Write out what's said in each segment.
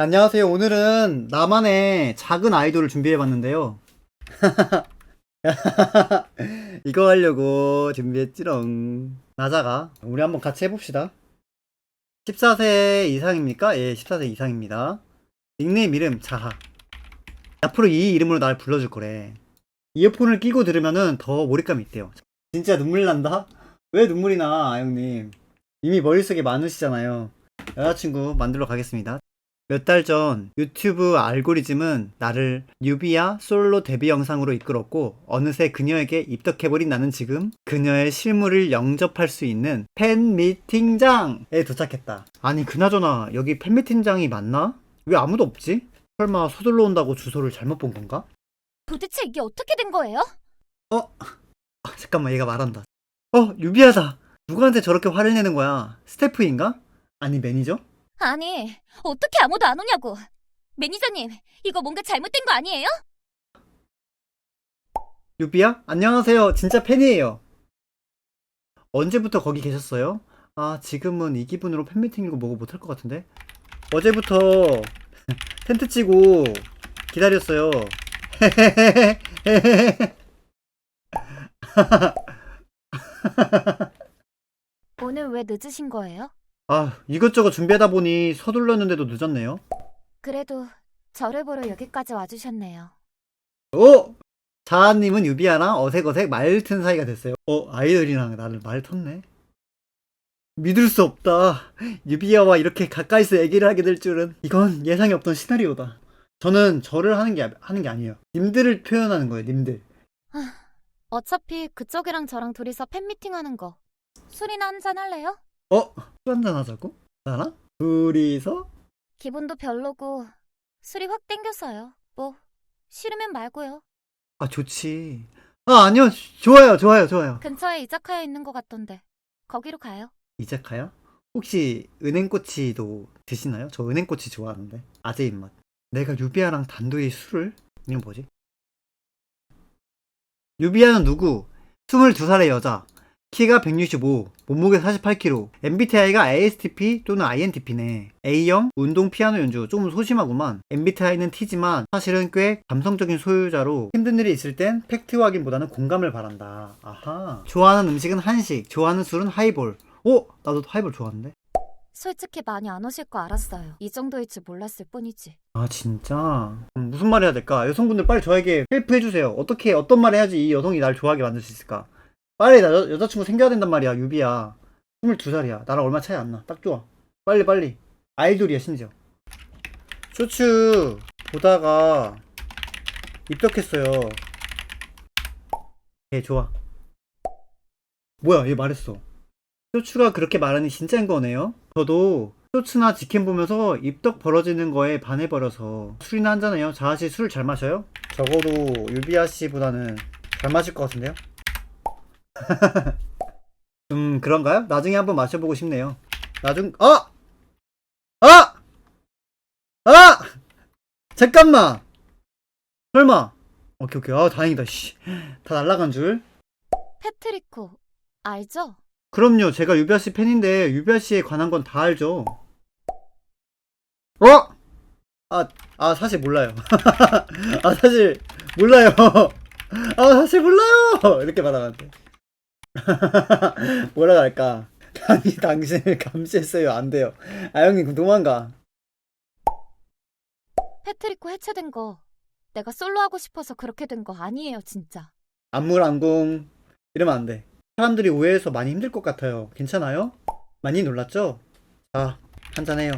안녕하세요. 오늘은 나만의 작은 아이돌을 준비해봤는데요. 이거 하려고 준비했지롱. 나자가. 우리 한번 같이 해봅시다. 14세 이상입니까? 예, 14세 이상입니다. 닉네임 이름 자하. 앞으로 이 이름으로 날 불러줄 거래. 이어폰을 끼고 들으면은 더 몰입감이 있대요. 진짜 눈물 난다? 왜 눈물이 나, 아영님? 이미 머릿속에 많으시잖아요. 여자친구 만들러 가겠습니다. 몇 달 전 유튜브 알고리즘은 나를 뉴비아 솔로 데뷔 영상으로 이끌었고 어느새 그녀에게 입덕해버린 나는 지금 그녀의 실물을 영접할 수 있는 팬미팅장에 도착했다. 아니 그나저나 여기 팬미팅장이 맞나? 왜 아무도 없지? 설마 서둘러 온다고 주소를 잘못 본 건가? 도대체 이게 어떻게 된 거예요? 아, 잠깐만 얘가 말한다. 어 유비아다. 누구한테 저렇게 화를 내는 거야? 스태프인가? 아니 매니저? 아니, 어떻게 아무도 안 오냐고. 매니저님, 이거 뭔가 잘못된 거 아니에요? 유비야? 안녕하세요. 진짜 팬이에요. 언제부터 거기 계셨어요? 아, 지금은 이 기분으로 팬미팅이고 뭐고 못할 것 같은데? 어제부터 텐트 치고 기다렸어요. 오늘 왜 늦으신 거예요? 아, 이것저것 준비하다 보니 서둘렀는데도 늦었네요. 그래도 저를 보러 여기까지 와주셨네요. 오! 자아님은 유비아랑 어색어색 말튼 사이가 됐어요. 어, 아이돌이랑 나를 말 텄네. 믿을 수 없다. 유비아와 이렇게 가까이서 얘기를 하게 될 줄은. 이건 예상이 없던 시나리오다. 저는 저를 하는 게, 하는 게 아니에요. 님들을 표현하는 거예요, 님들. 어차피 그쪽이랑 저랑 둘이서 팬미팅 하는 거. 술이나 한잔 할래요? 어? 술 한잔 하자고? 나랑? 둘이서? 기분도 별로고 술이 확 땡겼어요. 뭐 싫으면 말고요. 아, 좋지. 아, 아니요. 좋아요, 좋아요, 좋아요. 근처에 이자카야 있는 것 같던데 거기로 가요. 이자카야? 혹시 은행꼬치도 드시나요? 저 은행꼬치 좋아하는데 아재 입맛 내가 유비아랑 단둘이 술을? 이건 뭐지? 유비아는 누구? 22살의 여자 키가 165 몸무게 48kg MBTI가 ASTP 또는 INTP네 A형 운동 피아노 연주 좀 소심하구만 MBTI는 T지만 사실은 꽤 감성적인 소유자로 힘든 일이 있을 땐 팩트 확인보다는 공감을 바란다 아하 좋아하는 음식은 한식 좋아하는 술은 하이볼 어? 나도 하이볼 좋아하는데? 솔직히 많이 안 오실 거 알았어요. 이 정도일 줄 몰랐을 뿐이지. 아 진짜? 그럼 무슨 말 해야 될까? 여성분들 빨리 저에게 헬프 해주세요 어떻게 어떤 말 해야지 이 여성이 날 좋아하게 만들 수 있을까? 빨리 나 여, 여자친구 생겨야 된단 말이야 유비야. 22살이야. 나랑 얼마 차이 안 나. 딱 좋아. 빨리 빨리. 아이돌이야 심지어. 쇼츠 보다가 입덕했어요. 예 좋아. 뭐야 얘 말했어. 쇼츠가 그렇게 말하니 진짜인 거네요? 저도 쇼츠나 직캠 보면서 입덕 벌어지는 거에 반해버려서 술이나 한잔해요. 자아씨 술 잘 마셔요? 적어도 유비아 씨보다는 잘 마실 것 같은데요? 음 그런가요? 나중에 한번 마셔보고 싶네요 나중 아! 아! 아! 잠깐만 설마 오케이 오케이 아 다행이다 씨 다 날라간 줄 패트리코 알죠? 그럼요. 제가 유비아 씨 팬인데 유비아 씨에 관한 건 다 알죠. 어? 아, 아 사실 몰라요. 아 사실 몰라요. 아 사실 몰라요. 이렇게 말하면 안 돼. 뭐라 할까? 아니 당신을 감시했어요. 안 돼요. 아 형님 그럼 도망가. 패트리코 해체된 거 내가 솔로 하고 싶어서 그렇게 된 거 아니에요 진짜. 안물안궁 이러면 안 돼. 사람들이 오해해서 많이 힘들 것 같아요. 괜찮아요? 많이 놀랐죠? 자, 한잔해요.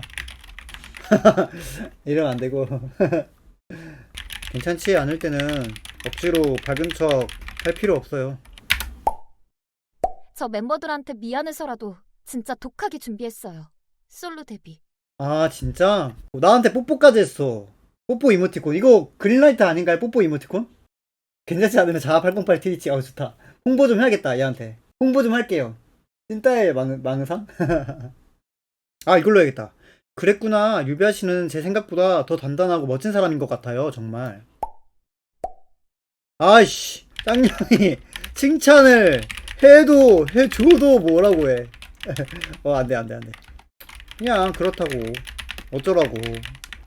이러면 안 되고. 괜찮지 않을 때는 억지로 밝은 척 할 필요 없어요. 저 멤버들한테 미안해서라도 진짜 독하게 준비했어요. 솔로 데뷔. 아, 진짜? 나한테 뽀뽀까지 했어. 뽀뽀 이모티콘. 이거 그린라이트 아닌가요? 뽀뽀 이모티콘? 괜찮지 않으면 자아 808 트위치. 어, 좋다. 홍보 좀 해야겠다, 얘한테. 홍보 좀 할게요. 찐따의 망, 망상? 아, 이걸로 해야겠다. 그랬구나. 유비아 씨는 제 생각보다 더 단단하고 멋진 사람인 것 같아요, 정말. 아이씨, 짱냥이 칭찬을 해도, 해줘도 뭐라고 해. 어, 안 돼, 안 돼, 안 돼. 그냥 그렇다고. 어쩌라고.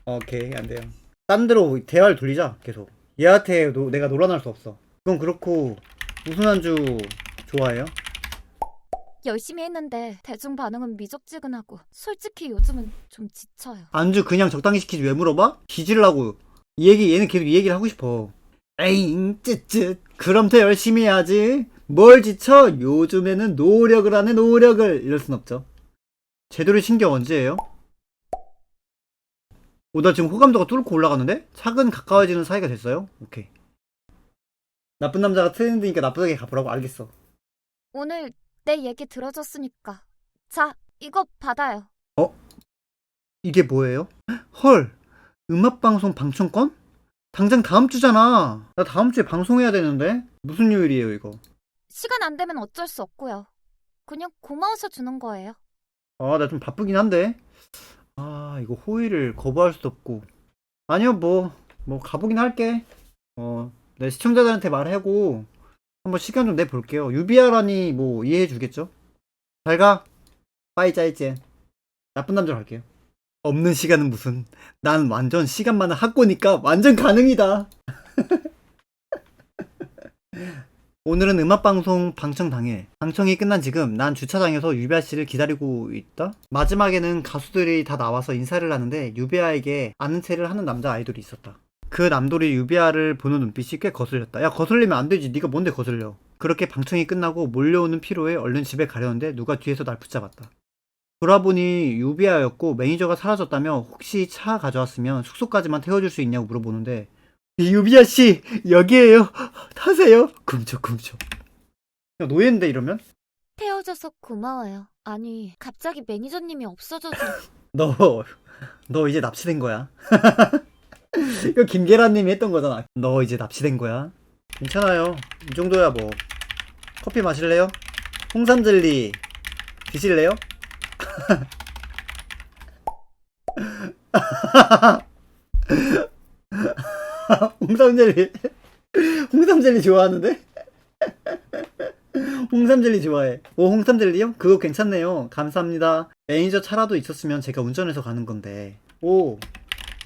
오케이 안 돼요. 딴 데로 대화를 돌리자 계속. 얘한테 노- 내가 놀아날 수 없어. 그건 그렇고 무슨 안주 좋아해요? 열심히 했는데 대중 반응은 미적지근하고 솔직히 요즘은 좀 지쳐요. 안주 그냥 적당히 시키지 왜 물어봐? 뒤질라고 이 얘기 얘는 계속 이 얘기를 하고 싶어 에잉 쯧쯧 그럼 더 열심히 해야지 뭘 지쳐 요즘에는 노력을 하네 노력을 이럴 순 없죠 제대로 신경 언제예요? 오 나 지금 호감도가 뚫고 올라가는데? 차근 가까워지는 사이가 됐어요? 오케이 나쁜 남자가 트렌드니까 나쁘게 가보라고 알겠어 오늘 내 얘기 들어줬으니까. 자, 이거 받아요. 이게 뭐예요? 헐 음악방송 방청권? 당장 다음 주잖아 나 다음 주에 방송해야 되는데 무슨 요일이에요 이거 시간 안 되면 어쩔 수 없고요. 그냥 고마워서 주는 거예요. 아 나 좀 바쁘긴 한데. 아 이거 호의를 거부할 수도 없고. 아니요 뭐 뭐 가보긴 할게. 어 내 시청자들한테 말하고 한번 시간 좀 내볼게요. 유비아라니 뭐 이해해 주겠죠? 잘 가. 빠이 짜이젠 나쁜 남자로 갈게요. 없는 시간은 무슨. 난 완전 시간 많은 학고니까 완전 가능이다 오늘은 음악방송 방청 당일. 방청이 끝난 지금 난 주차장에서 유비아 씨를 기다리고 있다. 마지막에는 가수들이 다 나와서 인사를 하는데 유비아에게 아는 체를 하는 남자 아이돌이 있었다. 그 남돌이 유비아를 보는 눈빛이 꽤 거슬렸다. 야 거슬리면 안 되지. 네가 뭔데 거슬려. 그렇게 방청이 끝나고 몰려오는 피로에 얼른 집에 가려는데 누가 뒤에서 날 붙잡았다. 돌아보니 유비아였고 매니저가 사라졌다며 혹시 차 가져왔으면 숙소까지만 태워줄 수 있냐고 물어보는데 유비아 씨 여기에요. 타세요. 굶쩍굶쩍 야 노예인데 이러면? 태워줘서 고마워요. 아니, 갑자기 매니저님이 없어져서. 너 너 이제 납치된 거야. 이거 김계란님이 했던 거잖아. 너 이제 납치된 거야? 괜찮아요. 이 정도야 뭐. 커피 마실래요? 홍삼 젤리 드실래요 홍삼 젤리 홍삼 젤리 좋아하는데 홍삼 젤리 좋아해. 오, 홍삼 젤리요? 그거 괜찮네요. 감사합니다. 매니저 차라도 있었으면 제가 운전해서 가는 건데. 오,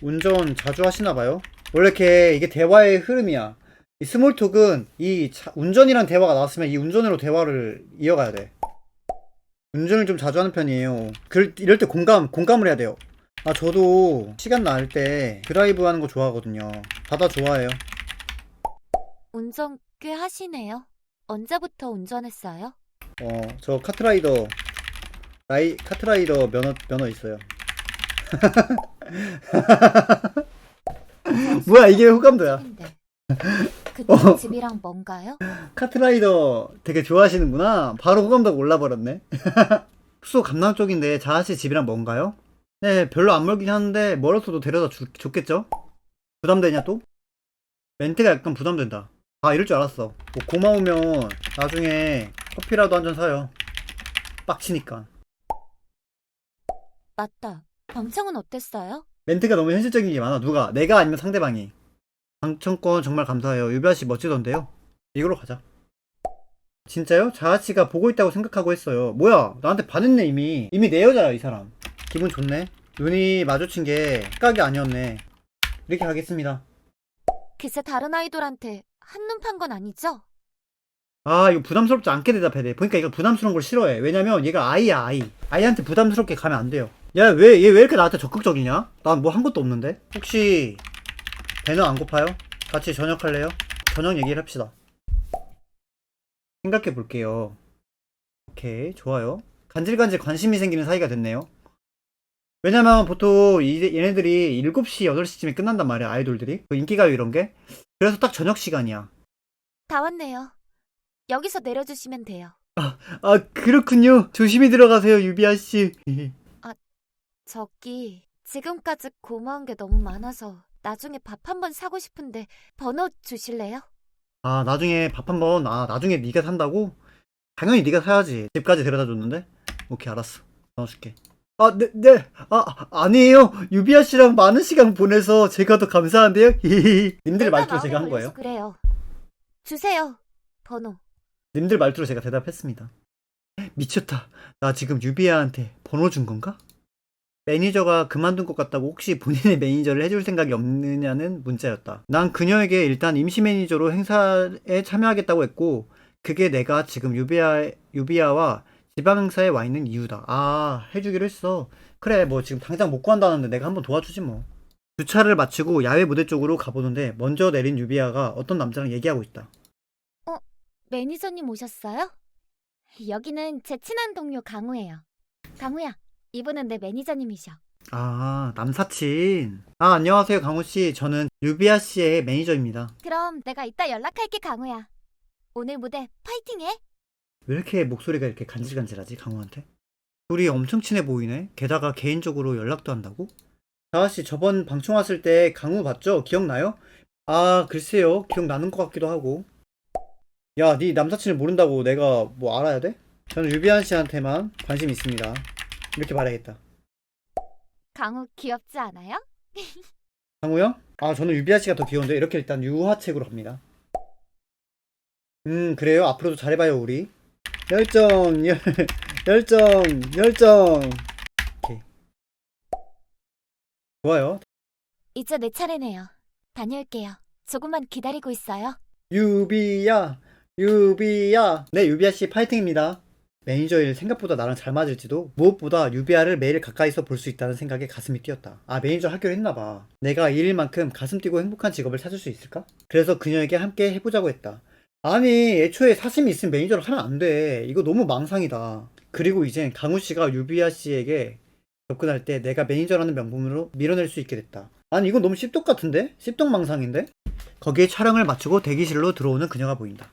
운전 자주 하시나봐요? 원래 이렇게 이게 대화의 흐름이야. 이 스몰톡은 이 차- 운전이란 대화가 나왔으면 이 운전으로 대화를 이어가야 돼. 운전을 좀 자주 하는 편이에요. 그, 이럴 때 공감, 공감을 해야 돼요. 아, 저도 시간 날 때 드라이브 하는 거 좋아하거든요. 바다 좋아해요. 운전 꽤 하시네요. 언제부터 운전했어요? 어, 저 카트라이더 라이 카트라이더 면허 면허 있어요. 뭐야 이게 호감도야. 집인데. 어. 집이랑 뭔가요? 카트라이더 되게 좋아하시는구나. 바로 호감도가 올라버렸네. 숙소 감남 쪽인데 자하씨 집이랑 뭔가요? 네, 별로 안 멀긴 하는데 멀어서도 데려다 주, 줬겠죠? 부담되냐 또? 멘트가 약간 부담된다. 아 이럴 줄 알았어. 뭐 고마우면 나중에 커피라도 한 잔 사요. 빡치니까. 맞다. 방청은 어땠어요? 멘트가 너무 현실적인 게 많아. 누가? 내가 아니면 상대방이. 방청권 정말 감사해요. 유비아 씨 멋지던데요. 이걸로 가자. 진짜요? 자아 씨가 보고 있다고 생각하고 했어요. 뭐야? 나한테 반했네 이미. 이미 내 여자야 이 사람. 기분 좋네. 눈이 마주친 게 착각이 아니었네. 이렇게 가겠습니다. 그새 다른 아이돌한테 한눈 판 건 아니죠? 아 이거 부담스럽지 않게 대답해야 돼. 보니까 이거 부담스러운 걸 싫어해. 왜냐면 얘가 아이야 아이. 아이한테 부담스럽게 가면 안 돼요. 야 왜 얘 왜 이렇게 나한테 적극적이냐? 난 뭐 한 것도 없는데. 혹시 배는 안 고파요? 같이 저녁 할래요? 저녁 얘기를 합시다. 생각해 볼게요. 오케이 좋아요. 간질간질 관심이 생기는 사이가 됐네요. 왜냐면 보통 이, 얘네들이 7시 8시쯤에 끝난단 말이야 아이돌들이. 그 인기가요 이런 게. 그래서 딱 저녁 시간이야. 다 왔네요. 여기서 내려주시면 돼요. 아 그렇군요. 조심히 들어가세요 유비아 씨. 저기 지금까지 고마운 게 너무 많아서 나중에 밥 한 번 사고 싶은데 번호 주실래요? 아 나중에 밥 한번 아 나중에 네가 산다고? 당연히 네가 사야지. 집까지 데려다 줬는데? 오케이 알았어. 넣어줄게 아 네 네 아 아니에요 유비아 씨랑 많은 시간 보내서 제가 더 감사한데요 님들 내가 말투로 마음에 제가 한 걸려서 거예요 그래요. 주세요. 번호. 님들 말투로 제가 대답했습니다 미쳤다 나 지금 유비아한테 번호 준 건가? 매니저가 그만둔 것 같다고 혹시 본인의 매니저를 해줄 생각이 없느냐는 문자였다. 난 그녀에게 일단 임시 매니저로 행사에 참여하겠다고 했고 그게 내가 지금 유비아, 유비아와 지방 행사에 와 있는 이유다. 아 해주기로 했어. 그래 뭐 지금 당장 못 구한다는데 내가 한번 도와주지 뭐. 주차를 마치고 야외 무대 쪽으로 가보는데 먼저 내린 유비아가 어떤 남자랑 얘기하고 있다. 매니저님 오셨어요? 여기는 제 친한 동료 강우예요. 강우야, 이분은 내 매니저님이셔. 아 남사친. 아 안녕하세요 강호 씨. 저는 유비아 씨의 매니저입니다. 그럼 내가 이따 연락할게, 강우야. 오늘 무대 파이팅해. 왜 이렇게 목소리가 이렇게 간질간질하지 강호한테? 둘이 엄청 친해 보이네. 게다가 개인적으로 연락도 한다고? 자아씨 저번 방청 왔을 때 강호 봤죠? 기억나요? 아 글쎄요 기억나는 것 같기도 하고 야 네 남사친을 모른다고 내가 뭐 알아야 돼? 저는 유비안 씨한테만 관심 있습니다 이렇게 말해야겠다 강우 귀엽지 않아요? 강호 형? 아 저는 유비아 씨가 더 귀여운데 이렇게 일단 유화책으로 갑니다 음 그래요 앞으로도 잘해봐요 우리 열정 열 열정 열정 오케이 좋아요 이제 내 차례네요. 다녀올게요. 조금만 기다리고 있어요. 유비야 유비야 네 유비아 씨 파이팅입니다 매니저 일 생각보다 나랑 잘 맞을지도 무엇보다 유비아를 매일 가까이서 볼 수 있다는 생각에 가슴이 뛰었다 아 매니저 하기로 했나봐 내가 이 일만큼 가슴 뛰고 행복한 직업을 찾을 수 있을까? 그래서 그녀에게 함께 해보자고 했다 아니 애초에 사심이 있으면 매니저를 하면 안 돼 이거 너무 망상이다 그리고 이젠 강우 씨가 유비아 씨에게 접근할 때 내가 매니저라는 명분으로 밀어낼 수 있게 됐다 아니 이건 너무 씹덕 같은데? 씹덕 망상인데? 거기에 촬영을 마치고 대기실로 들어오는 그녀가 보인다.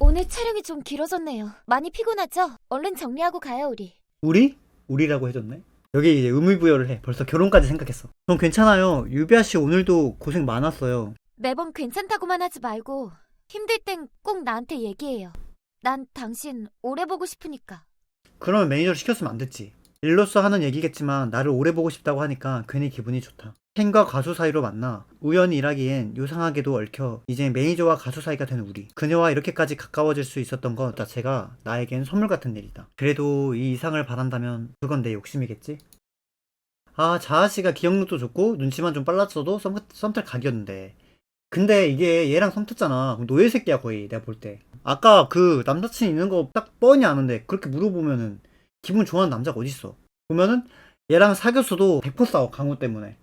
오늘 촬영이 좀 길어졌네요. 많이 피곤하죠? 얼른 정리하고 가요, 우리. 우리? 우리라고 해줬네. 여기 이제 의미부여를 해. 벌써 결혼까지 생각했어. 전 괜찮아요. 유비아 씨 오늘도 고생 많았어요. 매번 괜찮다고만 하지 말고 힘들 땐 꼭 나한테 얘기해요. 난 당신 오래 보고 싶으니까. 그러면 매니저를 시켰으면 안 됐지. 일로서 하는 얘기겠지만 나를 오래 보고 싶다고 하니까 괜히 기분이 좋다. 팬과 가수 사이로 만나 우연히 일하기엔 요상하게도 얽혀 이제 매니저와 가수 사이가 된 우리. 그녀와 이렇게까지 가까워질 수 있었던 것 자체가 나에겐 선물 같은 일이다. 그래도 이 이상을 바란다면 그건 내 욕심이겠지? 아 자아씨가 기억력도 좋고 눈치만 좀 빨랐어도 썸, 썸탈 각이었는데 근데 이게 얘랑 썸 탔잖아. 그럼 노예 새끼야 거의 내가 볼 때. 아까 그 남사친 있는 거 딱 뻔히 아는데 그렇게 물어보면은 기분 좋아하는 남자가 어딨어. 보면은 얘랑 사귀었어도 100% 싸워 강호 때문에.